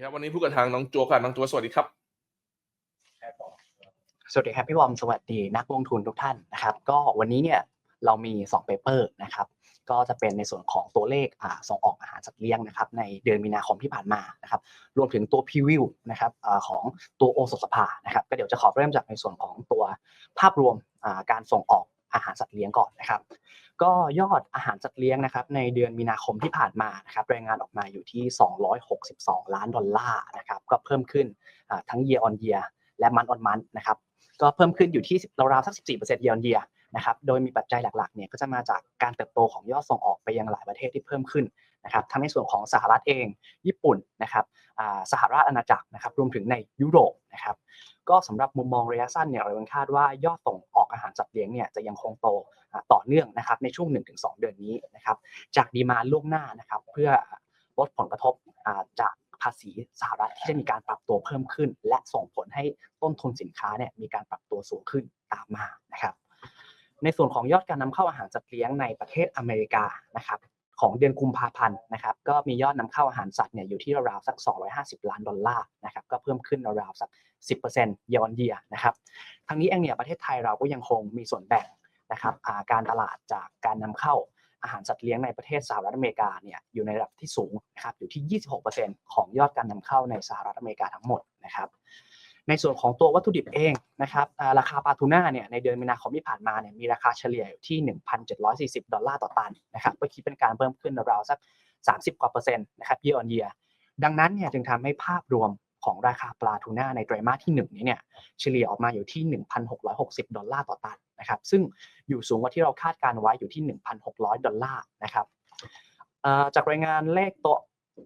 ครับวันนี้พูดกับทางน้องโจกค่ะน้องโจกสวัสดีครับ สวัสดีครับพี่บอมสวัสดีนักลงทุนทุกท่านนะครับ ก็วันนี้เนี่ยเรามี2เปเปอร์นะครับก็จะเป็นในส่วนของตัวเลขส่งออกอาหารสัตว์เลี้ยงนะครับในเดือนมีนาคมที่ผ่านมานะครับรวมถึงตัวพรีวิวนะครับของตัวโอสถสภานะครับก็เดี๋ยวจะขอเริ่มจากในส่วนของตัวภาพรวมการส่งออกอาหารสัตว์เลี้ยงก่อนนะครับ ก็ยอดอาหารสัตว์เลี้ยงนะครับในเดือนมีนาคมที่ผ่านมานะครับรายงานออกมาอยู่ที่ 262 ล้านดอลลาร์นะครับก็เพิ่มขึ้นทั้ง year on year และ month on month นะครับก็เพิ่มขึ้นอยู่ที่ราวๆสัก 14% year on year นะครับ โดยมีปัจจัยหลักๆเนี่ยก็จะมาจากการเติบโตของยอดส่งออกไปยังหลายประเทศที่เพิ่มขึ้นนะครับทั้งในส่วนของสหรัฐเอง ญี่ปุ่นนะครับอ่าสหราชอาณาจักรนะครับ รวมถึงในยุโรปนะครับ ก็สำหรับมุมมองระยะสั้นเนี่ยเราคาดว่ายอดส่งออกอาหารสัตว์เลี้ยงเนี่ยจะยังคงโตต่อเนื่องนะครับในช่วง 1-2 เดือนนี้นะครับ จากดีมาล่วงหน้านะครับ เพื่อลดผลกระทบจากภาษีสหรัฐที่จะมีการปรับตัวเพิ่มขึ้น และส่งผลให้ต้นทุนสินค้าเนี่ยมีการปรับตัวสูงขึ้นตามมานะครับ ในส่วนของยอดการนำเข้าอาหารสัตว์เลี้ยงในประเทศอเมริกานะครับของเดือนกุมภาพันธ์นะครับก็มียอดนำเข้าอาหารสัตว์เนี่ยอยู่ที่ราวๆสัก 250 ล้านดอลลาร์นะครับก็เพิ่มขึ้นราวๆสัก 10% year on year นะครับทั้งนี้เองเนี่ยประเทศไทยเราก็ยังคงมีส่วนแบ่งนะครับาการตลาดจากการนำเข้าอาหารสัตว์เลี้ยงในประเทศสหรัฐอเมริกาเนี่ยอยู่ในระดับที่สูงนะครับอยู่ที่ 26%ของยอดการนำเข้าในสหรัฐอเมริกาทั้งหมดนะครับ ในส่วนของตัววัตถุดิบเองนะครับราคาปลาทูน่าเนี่ยในเดือนมีนาคมที่ผ่านมาเนี่ยมีราคาเฉลี่ยอยู่ที่ 1,740 ดอลลาร์ต่อตันนะครับก็คิดเป็นการเพิ่มขึ้นราวๆสัก 30 กว่าเปอร์เซ็นต์นะครับ year on year ดังนั้นเนี่ยจึงทำให้ภาพรวมของราคาปลาทูน่าในไตรมาสที่1นี้เนี่ยเฉลี่ยออกมาอยู่ที่ 1,660 ดอลลาร์ต่อตันนะครับซึ่งอยู่สูงกว่าที่เราคาดการไว้อยู่ที่ 1,600 ดอลลาร์นะครับจากรายงานเลขตัว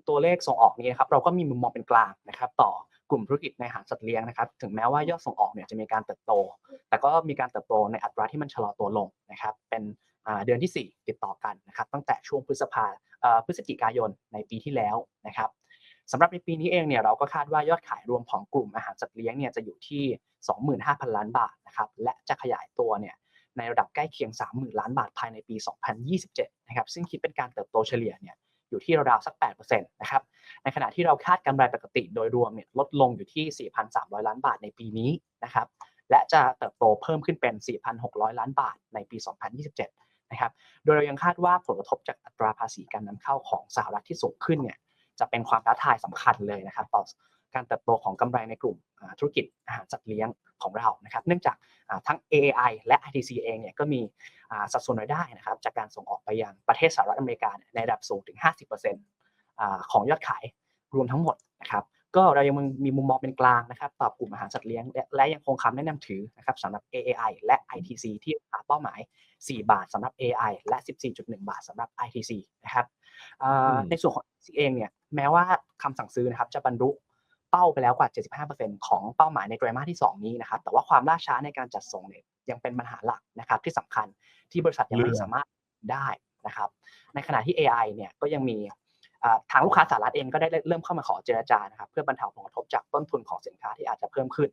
ตัวเลขส่งออกนี้นะครับเราก็มีมุมมองเป็นกลางนะครับต่อ กลุ่มธุรกิจในอาหารสัตว์เลี้ยงนะครับ ถึงแม้ว่ายอดส่งออกเนี่ยจะมีการเติบโต แต่ก็มีการเติบโตในอัตราที่มันชะลอตัวลงนะครับ เป็นเดือนที่ 4 ติดต่อกันนะครับ ตั้งแต่ช่วงพฤษภาพฤศจิกายนในปีที่แล้วนะครับสำหรับในปีนี้เองเนี่ยเราก็คาดว่ายอดขายรวมของกลุ่มอาหารสัตว์เลี้ยงเนี่ยจะอยู่ที่ 25,000 ล้านบาทนะครับและจะขยายตัวเนี่ยในระดับใกล้เคียง 30,000 ล้านบาทภายในปี 2027 นะครับซึ่งคิดเป็นการเติบโตเฉลี่ยเนี่ย อยู่ที่ราวๆสัก8%นะครับในขณะที่เราคาดกำไรปกติโดยรวมเนี่ยลดลงอยู่ที่ 4,300 ล้านบาทในปีนี้นะครับและจะเติบโตเพิ่มขึ้นเป็น 4,600 ล้านบาทในปี 2027 นะครับโดยเรายังคาดว่าผลกระทบจากอัตราภาษีการนำเข้าของสหรัฐที่สูงขึ้นเนี่ยจะเป็นความท้าทายสำคัญเลยนะครับต่อ การเติบโตของกำไรในกลุ่มอ่าธุรกิจอาหารสัตว์เลี้ยงของเรานะครับ เนื่องจากอ่าทั้ง AAI และ ITC เองเนี่ยก็มีอ่าสัดส่วนรายได้นะครับจากการส่งออกไปยังประเทศสหรัฐอเมริกาเนี่ยในระดับสูงถึง 50%อ่าของยอดขายรวมทั้งหมดนะครับก็เรายังมีมุมมองเป็นกลางนะครับต่อกลุ่มอาหารสัตว์เลี้ยงและและยังคงคำแนะนำถือนะครับสำหรับ AAI และ ITC ที่ราคาเป้าหมาย 4 บาทสำหรับ AI และ 14.1 บาทสำหรับ ITC นะครับอ่าอืมในส่วนของ ITC เองเนี่ยแม้ว่าคำสั่งซื้อนะครับจะบรรลุ เป้าไปแล้วกว่า 75%ของเป้าหมายในไตรมาสที่ 2 นี้นะครับ แต่ว่าความล่าช้าในการจัดส่งเนี่ยยังเป็นปัญหาหลักนะครับที่สำคัญที่บริษัทยังไม่สามารถได้นะครับ ในขณะที่ AI เนี่ยก็ยังมีทางลูกค้าสหรัฐเองก็ได้เริ่มเข้ามาขอเจรจานะครับเพื่อบรรเทาผลกระทบจากต้นทุนของสินค้าที่อาจจะเพิ่มขึ้น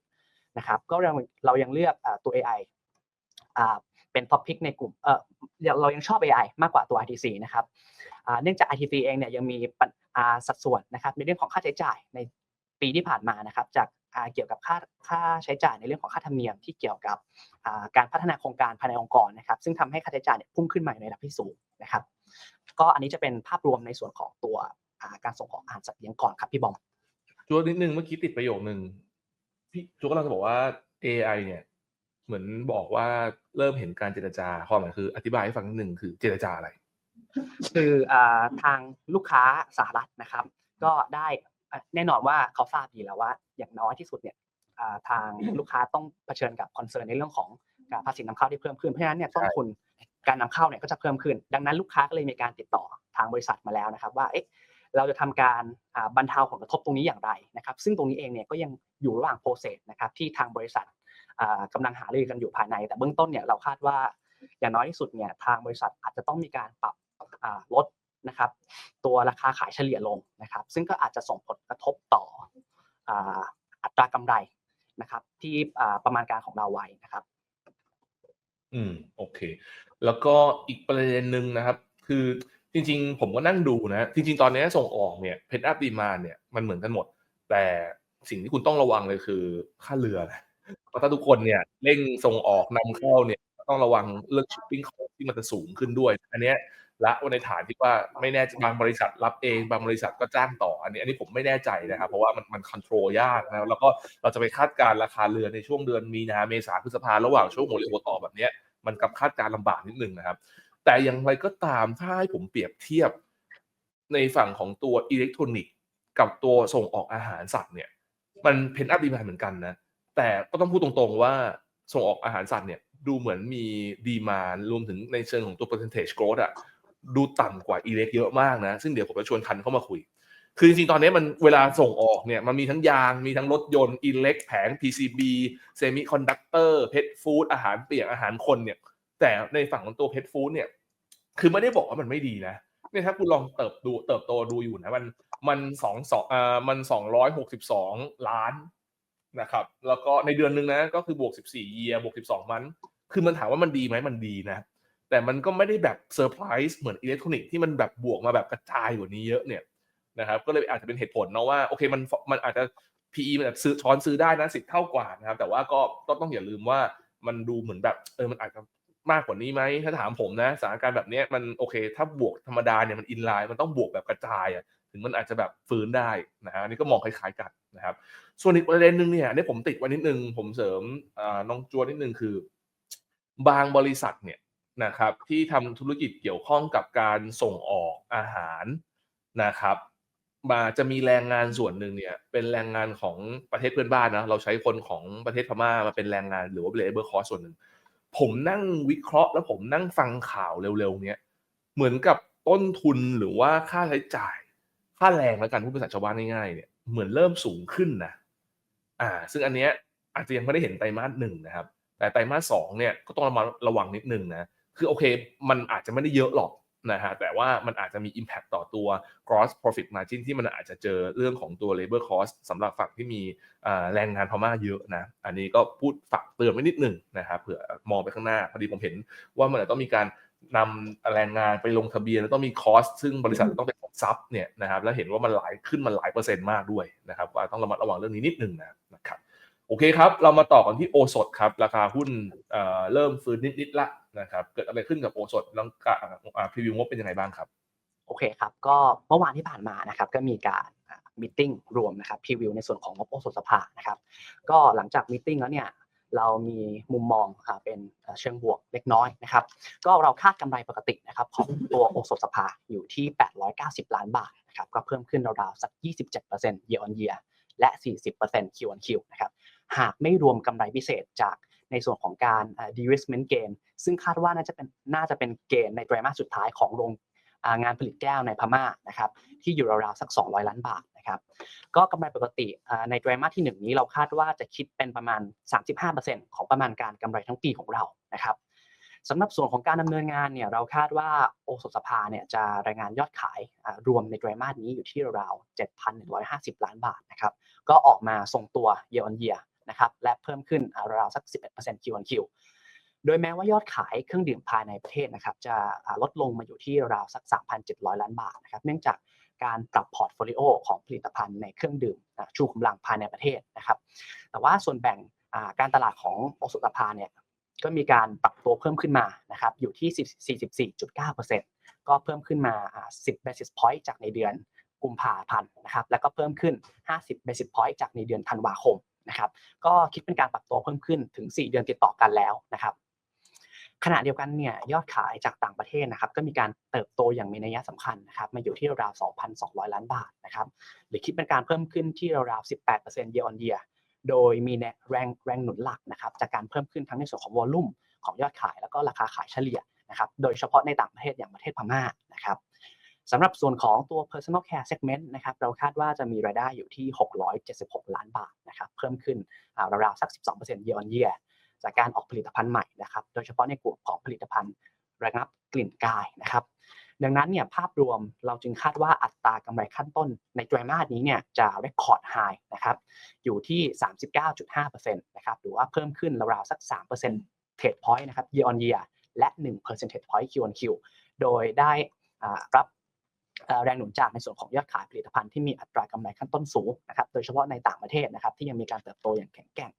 นะครับ ก็เราเรายังเลือกตัว AI เป็นท็อปพิกในกลุ่มเออเรายังชอบ AI มากกว่าตัว ITC นะครับเนื่องจาก ITC เองเนี่ยยังมีสัดส่วนนะครับในเรื่องของค่าใช้จ่ายใน ปีที่ผ่านมานะครับจากอ่าเกี่ยวกับค่าค่าใช้จ่ายในเรื่องของค่าธรรมเนียมที่เกี่ยวกับอ่าการพัฒนาโครงการภายในองค์กรนะครับ ซึ่งทำให้ค่าใช้จ่ายเนี่ยพุ่งขึ้นมาในระดับที่สูงนะครับ ก็อันนี้จะเป็นภาพรวมในส่วนของตัวอ่าการส่งออกอาหารสัตว์เลี้ยงก่อนครับพี่บอมโจกนิดนึงเมื่อกี้ติดประโยคนึงพี่โจกกำลังจะบอกว่า AI เนี่ยเหมือนบอกว่าเริ่มเห็นการเจรจาความหมายคืออธิบายให้ฟังนิดนึงคือเจรจาอะไร คืออ่าทางลูกค้าสหรัฐนะครับ ก็ได้อะ แน่นอนว่าเขาทราบดีแล้วว่า อย่างน้อยที่สุดเนี่ยอ่าทางลูกค้าต้องเผชิญกับคอนเซิร์นในเรื่องของการภาษีนำเข้าที่เพิ่มขึ้นเพราะฉะนั้นเนี่ยต้นทุนการนำเข้าเนี่ยก็จะเพิ่มขึ้น ดังนั้นลูกค้าก็เลยมีการติดต่อทางบริษัทมาแล้วนะครับ ว่าเอ๊ะเราจะทำการอ่าบรรเทาผลกระทบตรงนี้อย่างไรนะครับ ซึ่งตรงนี้เองเนี่ยก็ยังอยู่ระหว่างโปรเซสนะครับที่ทางบริษัทอ่ากำลังหารือกันอยู่ภายใน แต่เบื้องต้นเนี่ยเราคาดว่าอย่างน้อยที่สุดเนี่ยทางบริษัทอาจจะต้องมีการปรับอ่าลด นะครับตัวราคาขายเฉลี่ยลงนะครับซึ่งก็อาจจะส่งผลกระทบต่ออัตรากำไรนะครับที่ประมาณการของเราไว้นะครับอืมโอเค แล้วก็อีกประเด็นหนึ่งนะครับ คือจริง ๆ ผมก็นั่งดูนะจริง ๆ ตอนนี้ส่งออกเนี่ยเพ n อัพดีมาเนี่ยมันเหมือนกันหมด แต่สิ่งที่คุณต้องระวังเลยคือค่าเรือนะเพราะถ้าทุกคนเนี่ยเร่งส่งออกนำเข้าเนี่ยต้องระวังเรื่อง shipping cost ที่มันจะสูงขึ้นด้วย อันเนี้ย และในฐานที่ว่าไม่แน่บางบริษัทรับเอง บางบริษัทก็จ้างต่อ อันนี้อันนี้ผมไม่แน่ใจนะครับ เพราะว่ามันมันคอนโทรลยากนะแล้วก็เราจะไปคาดการราคาเรือในช่วงเดือนมีนาเมษาพฤษภาระหว่างช่วงโมเลโอต่อแบบนี้มันกับคาดการลำบากนิดนึงนะครับ แต่อย่างไรก็ตามถ้าให้ผมเปรียบเทียบในฝั่งของตัวอิเล็กทรอนิกส์กับตัวส่งออกอาหารสัตว์เนี่ย มันเพนอัพดีมาเหมือนกันนะ แต่ก็ต้องพูดตรงๆว่าส่งออกอาหารสัตว์เนี่ยดูเหมือนมีดีมานรวมถึงในเชิงของตัว percentage growth อะ ดูต่ำกว่าอิเล็กเยอะมากนะ ซึ่งเดี๋ยวผมจะชวนทันเข้ามาคุย คือจริงๆ ตอนนี้มันเวลาส่งออกเนี่ยมันมีทั้งยาง มีทั้งรถยนต์อิเล็กแผง PCB เซมิคอนดักเตอร์เพชฟู้ดอาหารเปียกอาหารคนเนี่ย แต่ในฝั่งของตัวเพชฟู้ดเนี่ย คือไม่ได้บอกว่ามันไม่ดีนะเนี่ยถ้าคุณลองเติบดูเติบโตดูอยู่นะมันมันสองสองอ่ามันสองร้อยหกสิบสองล้านนะครับ แล้วก็ในเดือนหนึ่งนะก็คือบวกสิบสี่เยียบวกสิบสองมัน คือมันถามว่ามันดีไหมมันดีนะ แต่มันก็ไม่ได้แบบเซอร์ไพรส์เหมือนอิเล็กทรอนิกส์ที่มันแบบบวกมาแบบกระจายกว่านี้เยอะเนี่ยนะครับก็เลยอาจจะเป็นเหตุผลเนาะว่าโอเคมันมันอาจจะ PE มันแบบซื้อช้อนซื้อได้นะสิบเท่ากว่านะครับ แต่ว่าก็ก็ต้องอย่าลืมว่ามันดูเหมือนแบบเออมันอาจจะมากกว่านี้ไหมถ้าถามผมนะสถานการณ์แบบนี้มันโอเค ถ้าบวกธรรมดาเนี่ยมันอินไลน์มันต้องบวกแบบกระจายอะถึงมันอาจจะแบบฟื้นได้นะฮะนนี้ก็มองคล้ายๆกันนะครับ ส่วนอีกประเด็นหนึ่งเนี่ยอันนี้ผมติดไว้นิดนึงผมเสริมน้องจัวนิดนึงคือ บางบริษัทเนี่ย นะครับที่ทำธุรกิจเกี่ยวข้องกับการส่งออกอาหารนะครับมาจะมีแรงงานส่วนหนึ่งเนี่ยเป็นแรงงานของประเทศเพื่อนบ้านนะเราใช้คนของประเทศพม่ามาเป็นแรงงานหรือว่า labor cost ส่วนหนึ่งผมนั่งวิเคราะห์แล้วผมนั่งฟังข่าวเร็วๆเนี้ยเหมือนกับต้นทุนหรือว่าค่าใช้จ่าย ค่าแรงแล้วกันพูดภาษาชาวบ้านง่ายๆเนี่ยเหมือนเริ่มสูงขึ้นนะอ่า ซึ่งอันเนี้ยอาจจะยังไม่ได้เห็นไตรมาสหนึ่งนะครับ แต่ไตรมาสสองเนี่ยก็ต้องระมัดระวังนิดนึงนะ คือโอเค มันอาจจะไม่ได้เยอะหรอกนะฮะแต่ว่ามันอาจจะมี Impact ต่อตัว gross profit margin ที่มันอาจจะเจอเรื่องของตัว labor cost สำหรับฝั่งที่มีแรงงานพม่าเยอะนะอันนี้ก็พูดฝากเตือนไว้นิดหนึ่งนะครับเผื่อมองไปข้างหน้าพอดีผมเห็นว่ามันต้องมีการนำแรงงานไปลงทะเบียนแล้วต้องมีคอสซึ่งบริษัทต้องไปซับเนี่ยนะครับแล้วเห็นว่ามันหลายขึ้นมันหลายเปอร์เซ็นต์มากด้วยนะครับต้องระมัดระวังเรื่องนี้นิดหนึ่งนะครับ โอเคครับ เรามาต่อกันที่โอสดครับ ราคาหุ้นเริ่มฟื้นนิดๆละนะครับเกิดอะไรขึ้นกับโอสดแล้วพรีวิวงบเป็นยังไงบ้างครับ โอเคครับ ก็เมื่อวานที่ผ่านมานะครับก็มีการมิ팅รวมนะครับพรีวิวในส่วนของงบโอสถสภานะครับก็หลังจากมิ팅แล้วเนี่ยเรามีมุมมองเป็นเชิงบวกเล็กน้อยนะครับก็เราคาดกำไรปกตินะครับของตัวโอสถสภาอยู่ที่ 890 ล้านบาทนะครับก็เพิ่มขึ้นราวๆสัก 27% year on year และ 40% Q on Q นะครับ หากไม่รวมกำไรพิเศษจากในส่วนของการ de-riskment gain ซึ่งคาดว่าน่าจะเป็นน่าจะเป็นเกณฑ์ในไตรมาสสุดท้ายของโรงงานผลิตแก้วในพม่านะครับที่อยู่ราวๆสัก 200 ล้านบาทนะครับก็กำไรปกติในไตรมาสที่ 1 นี้เราคาดว่าจะคิดเป็นประมาณ 35%ของประมาณการกำไรทั้งปีของเรานะครับสำหรับส่วนของการดำเนินงานเนี่ยเราคาดว่าโอสถสภาเนี่ยจะรายงานยอดขายรวมในไตรมาสนี้อยู่ที่ราวๆ7,150 ล้านบาทนะครับก็ออกมาทรงตัว year on year นะครับและเพิ่มขึ้นราวๆสัก 11% Q on Q โดยแม้ว่ายอดขายเครื่องดื่มภายในประเทศนะครับจะลดลงมาอยู่ที่ราวสัก 3,700 ล้านบาทนะครับเนื่องจากการปรับพอร์ตโฟลิโอของผลิตภัณฑ์ในเครื่องดื่มชูกำลังภายในประเทศนะครับ แต่ว่าส่วนแบ่งการตลาดของโอสุตภาเนี่ยก็มีการปรับตัวเพิ่มขึ้นมานะครับอยู่ที่ 44.9%ก็เพิ่มขึ้นมา 10 basis point จากในเดือนกุมภาพันธ์นะครับแล้วก็เพิ่มขึ้น 50 basis point จากในเดือนธันวาคม นะครับ ก็คิดเป็นการปรับตัวเพิ่มขึ้นถึง 4 เดือนติดต่อกันแล้วนะครับขณะเดียวกันเนี่ยยอดขายจากต่างประเทศนะครับก็มีการเติบโตอย่างมีนัยสำคัญนะครับมาอยู่ที่ราว2,200 ล้านบาทนะครับหรือคิดเป็นการเพิ่มขึ้นที่ราวๆ18% year on year โดยมีแรงแรงหนุนหลักนะครับจากการเพิ่มขึ้นทั้งในส่วนของวอลลุ่มของยอดขายแล้วก็ราคาขายเฉลี่ยนะครับโดยเฉพาะในต่างประเทศอย่างประเทศพม่านะครับ สำหรับส่วนของตัว personal care segment นะครับเราคาดว่าจะมีรายได้อยู่ที่ 676 ล้านบาทนะครับเพิ่มขึ้นราวๆสัก 12% year on year จากการออกผลิตภัณฑ์ใหม่นะครับโดยเฉพาะในกลุ่มของผลิตภัณฑ์ระงับกลิ่นกายนะครับดังนั้นเนี่ยภาพรวมเราจึงคาดว่าอัตรากำไรขั้นต้นในไตรมาสนี้เนี่ยจะเรคคอร์ดไฮนะครับอยู่ที่ 39.5%นะครับหรือว่าเพิ่มขึ้นราวๆสัก 3%เทรดพอยต์นะครับ year on year และ 1 percentage point Q on Q โดยได้รับ แรงหนุนจากในส่วนของยอดขายผลิตภัณฑ์ที่มีอัตรากำไรขั้นต้นสูงนะครับโดยเฉพาะในต่างประเทศนะครับที่ยังมีการเติบโตอย่างแข็งแกร่ง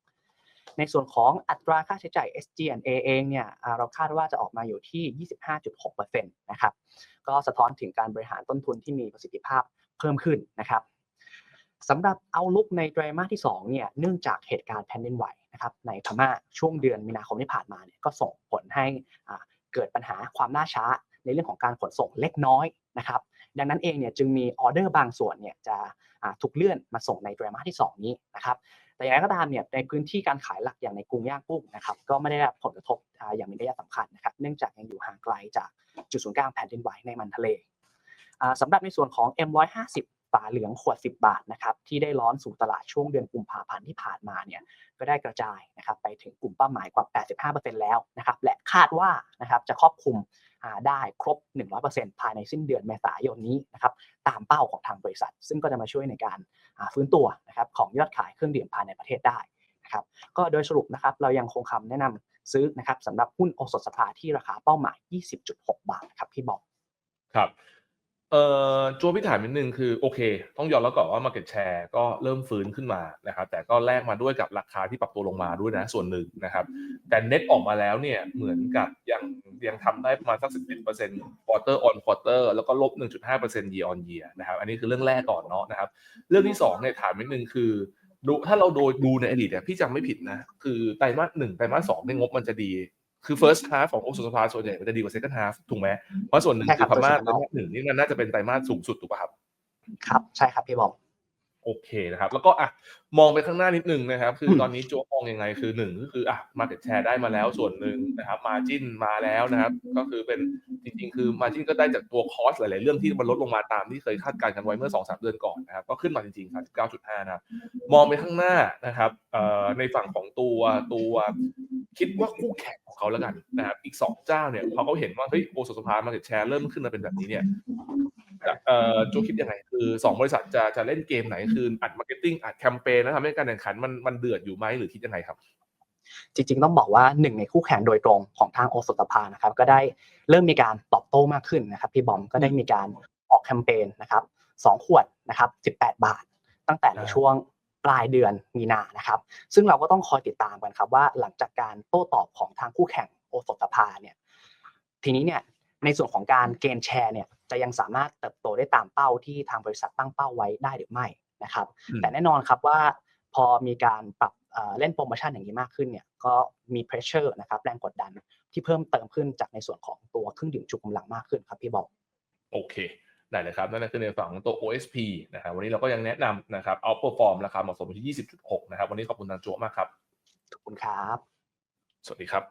ในส่วนของอัตราค่าใช้จ่าย SG&A เองเนี่ยเราคาดว่าจะออกมาอยู่ที่ 25.6%นะครับก็สะท้อนถึงการบริหารต้นทุนที่มีประสิทธิภาพเพิ่มขึ้นนะครับสำหรับเอาลุกในไตรมาสที่2เนี่ยเนื่องจากเหตุการณ์แผ่นดินไหวนะครับในพม่าช่วงเดือนมีนาคมที่ผ่านมาเนี่ยก็ส่งผลให้เกิดปัญหาความล่าช้า ในเรื่องของการขนส่งเล็กน้อยนะครับ ดังนั้นเองเนี่ยจึงมีออเดอร์บางส่วนเนี่ยจะถูกเลื่อนมาส่งในไตรมาสที่ 2 นี้นะครับแต่อย่างไรก็ตามเนี่ยในพื้นที่การขายหลักอย่างในกรุงย่างกุ้งนะครับก็ไม่ได้รับผลกระทบอย่างมีนัยสำคัญนะครับเนื่องจากยังอยู่ห่างไกลจากจุดศูนย์กลางแผ่นดินไหวในมันทะเลอ่าสำหรับในส่วนของ M150 ฝาเหลืองขวด 10 บาทนะครับที่ได้ร้อนสู่ตลาดช่วงเดือนกุมภาพันธ์ที่ผ่านมาเนี่ยก็ได้กระจายนะครับไปถึงกลุ่มเป้าหมายกว่า 85%แล้วนะครับและคาดว่านะครับจะครอบคลุม ARR ได้ครบ 100%ภายในสิ้นเดือนเมษายนนี้นะครับตามเป้าของทางบริษัท ซึ่งก็จะมาช่วยในการฟื้นตัวนะครับของยอดขายเครื่องดื่มภายในประเทศได้นะครับก็โดยสรุปนะครับเรายังคงคำแนะนำซื้อนะครับสำหรับหุ้นโอสถสภาที่ราคาเป้าหมาย 20.6 บาทนะครับพี่บอกครับ เอ่อโจพี่ถามนิดนึงคือโอเค ต้องยอมรับก่อนว่า Market Share ก็เริ่มฟื้นขึ้นมานะครับแต่ก็แลกมาด้วยกับราคาที่ปรับตัวลงมาด้วยนะส่วนหนึ่งนะครับแต่เน็ตออกมาแล้วเนี่ยเหมือนกับยังยังทำได้ประมาณสัก 11% quarter on quarter แล้วก็ลบ 1.5% year on year นะครับอันนี้คือเรื่องแรกก่อนเนาะนะครับเรื่องที่2เนี่ยถามนิดนึงคือดูถ้าเราโดยดูในอดีตเนี่ยพี่จำไม่ผิดนะคือไตรมาสหนึ่งไตรมาสสองเนี่ยงบมันจะดี คือ first half ของโอสุสภาส่วนใหญ่มันจะดีกว่า second half ถูกไหมเพราะส่วนหนึ่งใช่คืครัอบพม่าโดยเฉไตรพาะมาสหนึ่งนี่มันน่าจะเป็นไตรมาสสูงสุดถูกป่ะครับ ครับใช่ครับพี่บอกโอเคนะครับ แล้วก็อะมองไปข้างหน้านิดนึงนะครับ คืออืมตอนนี้โจ๊กมองยังไงคือหนึ่งก็คืออะ market share ได้มาแล้วส่วนหนึ่งนะครับ margin มาแล้วนะครับ ก็คือเป็นจริงๆ คือ margin ก็ได้จากตัว cost หลายๆ เรื่องที่มันลดลงมาตามที่เคยคาดการณ์กันไว้เมื่อ2-3เดือนก่อนนะครับ ก็ขึ้นมาจริงๆ 39.5 นะครับ มองไปข้างหน้านะครับเอ่อในฝั่งของตัวตัว คิดว่าคู่แข่งของเขาแล้วกันนะครับอีก2เจ้าเนี่ยพอเขาเห็นว่าเฮ้ยโอสถสภา market share เริ่มขึ้นมาเป็นแบบนี้เนี่ยเอ่อโจคิดยังไงคือ2บริษัทจะจะเล่นเกมไหนคืออัดมาร์เก็ตติ้งอัดแคมเปญแล้วทำให้การแข่งขันมันมันเดือดอยู่ไหมหรือคิดยังไงครับ จริงๆต้องบอกว่าหนึ่งในคู่แข่งโดยตรงของทางโอสถสภานะครับ ก็ได้เริ่มมีการตอบโต้มากขึ้นนะครับ พี่บอมก็ได้มีการออกแคมเปญนะครับสองขวดนะครับ18บาท ตั้งแต่ในอ่าช่วง ปลายเดือนมีนานะครับ ซึ่งเราก็ต้องคอยติดตามกันครับว่าหลังจากการโต้ตอบของทางคู่แข่งโอสถสภาเนี่ยทีนี้เนี่ยในส่วนของการเกณฑ์แชร์เนี่ยจะยังสามารถเติบโตได้ตามเป้าที่ทางบริษัทตั้งเป้าไว้ได้หรือไม่นะครับอืมแต่แน่นอนครับว่าพอมีการปรับเอ่อเล่นโปรโมชั่นอย่างนี้มากขึ้นเนี่ยก็มี pressure นะครับแรงกดดันที่เพิ่มเติมขึ้นจากในส่วนของตัวเครื่องดื่มชูกำลังมากขึ้นครับพี่บอกโอเค ได้เลยครับนั่นคือในฝั่งของตัว OSP นะครับวันนี้เราก็ยังแนะนำนะครับ outperform ราคาเหมาะสมอยู่ที่ 20.6 นะครับ วันนี้ขอบคุณทางโจมากครับ ขอบคุณครับ สวัสดีครับ